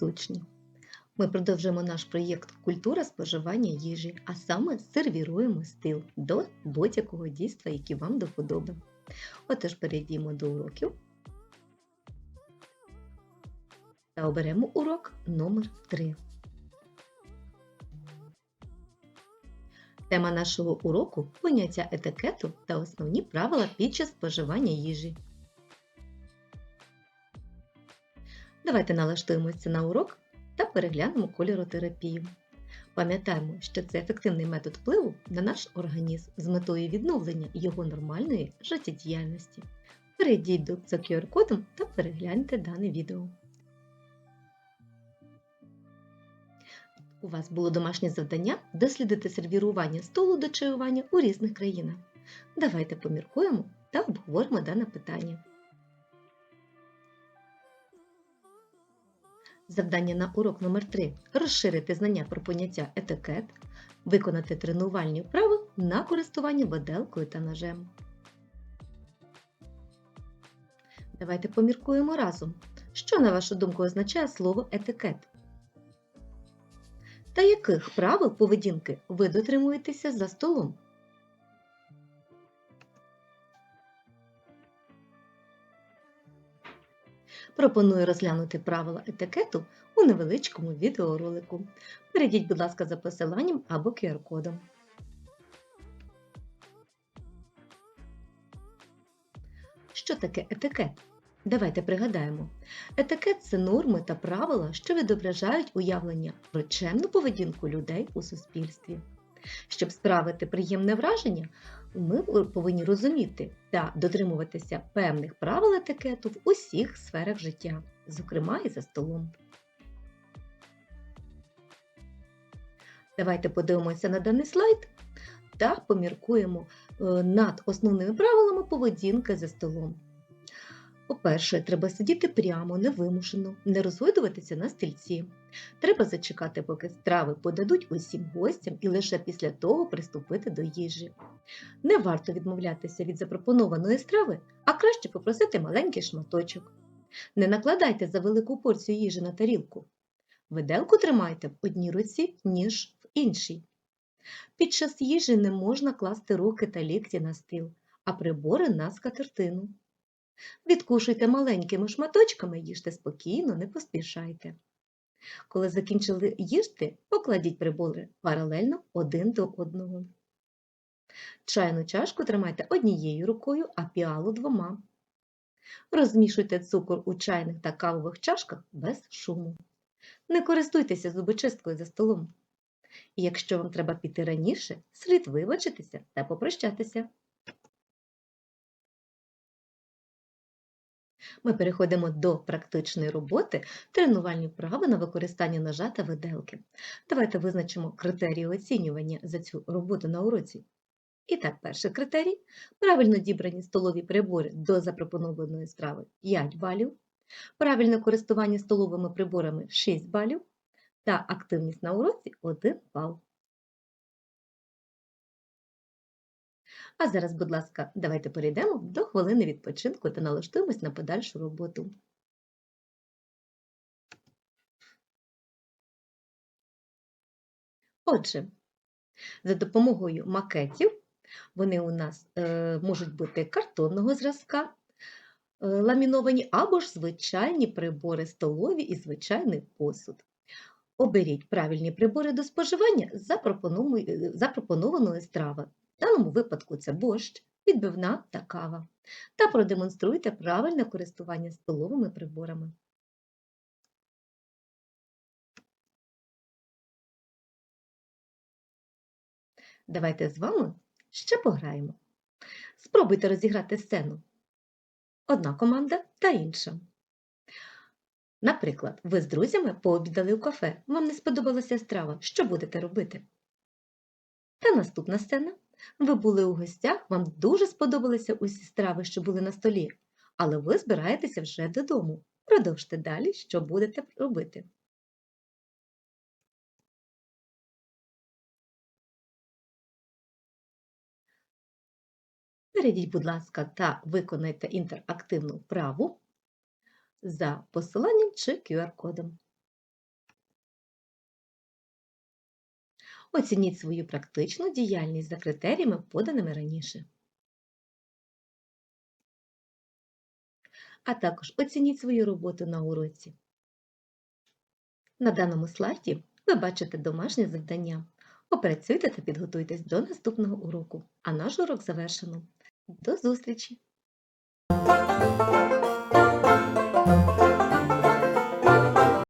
сочні. Ми продовжуємо наш проєкт Культура споживання їжі, а саме сервіруємо стил до будь-якого дійства, яке вам до вподоби. Отож, перейдімо до уроків та оберемо урок номер 3. Тема нашого уроку поняття етикету та основні правила під час споживання їжі. Давайте налаштуємося на урок та переглянемо кольоротерапію. Пам'ятаємо, що це ефективний метод впливу на наш організм з метою відновлення його нормальної життєдіяльності. Перейдіть до QR-кодом та перегляньте дане відео. У вас було домашнє завдання дослідити сервірування столу до чаювання у різних країнах. Давайте поміркуємо та обговоримо дане питання. Завдання на урок номер 3 розширити знання про поняття етикет, виконати тренувальні вправи на користування виделкою та ножем. Давайте поміркуємо разом, що, на вашу думку, означає слово етикет. Та яких правил поведінки ви дотримуєтеся за столом? Пропоную розглянути правила етикету у невеличкому відеоролику. Перейдіть, будь ласка, за посиланням або QR-кодом. Що таке етикет? Давайте пригадаємо. Етикет це норми та правила, що відображають уявлення про чемну поведінку людей у суспільстві. Щоб справити приємне враження, ми повинні розуміти та дотримуватися певних правил етикету в усіх сферах життя, зокрема і за столом. Давайте подивимося на даний слайд та поміркуємо е, над основними правилами поведінки за столом. По-перше, треба сидіти прямо, невимушено, не розгойдуватися на стільці. Треба зачекати, поки страви подадуть усім гостям і лише після того приступити до їжі. Не варто відмовлятися від запропонованої страви, а краще попросити маленький шматочок. Не накладайте за велику порцію їжі на тарілку. Виделку тримайте в одній руці, ніж в іншій. Pід час їжі не можна класти руки та лікті на стіл, а прибори на скатертину. Відкушуйте маленькими шматочками, їжте спокійно, не поспішайте. Коли закінчили їсти, покладіть прибори паралельно один до одного. Чайну чашку тримайте однією рукою, а піалу двома. Розмішуйте цукор у чайних та кавових чашках без шуму. Не користуйтеся зубочисткою за столом. Якщо вам треба піти раніше, слід вибачитися та попрощатися. Ми переходимо до практичної роботи, тренувальні вправи на використання ножа та виделки. Давайте визначимо критерії оцінювання за цю роботу на уроці. І так, перший критерій правильно дібрані столові прибори до запропонованої страви 5 балів, правильне користування столовими приборами 6 балів та активність на уроці 1 бал. А зараз, будь ласка, давайте перейдемо до хвилини відпочинку та налаштуємось на подальшу роботу. Отже, за допомогою макетів вони у нас е, можуть бути картонного зразка, е, ламіновані або ж звичайні прибори столові і звичайний посуд. Оберіть правильні прибори до споживання запропонованої страви. В даному випадку це борщ, відбивна та кава. Та продемонструйте правильне користування столовими приборами. Давайте з вами ще пограємо. Спробуйте розіграти сцену. Одна команда та інша. Наприклад, ви з друзями пообідали у кафе, вам не сподобалася страва. Що будете робити? Та наступна сцена. Ви були у гостях, вам дуже сподобалися усі страви, що були на столі, але ви збираєтеся вже додому. Продовжте далі, що будете робити. Перейдіть, будь ласка, та виконайте інтерактивну вправу за посиланням чи QR-кодом. Оцініть свою практичну діяльність за критеріями, поданими раніше. А також оцініть свою роботу на уроці. На даному слайді ви бачите домашнє завдання. Опрацюйте та підготуйтесь до наступного уроку, а наш урок завершено. До зустрічі!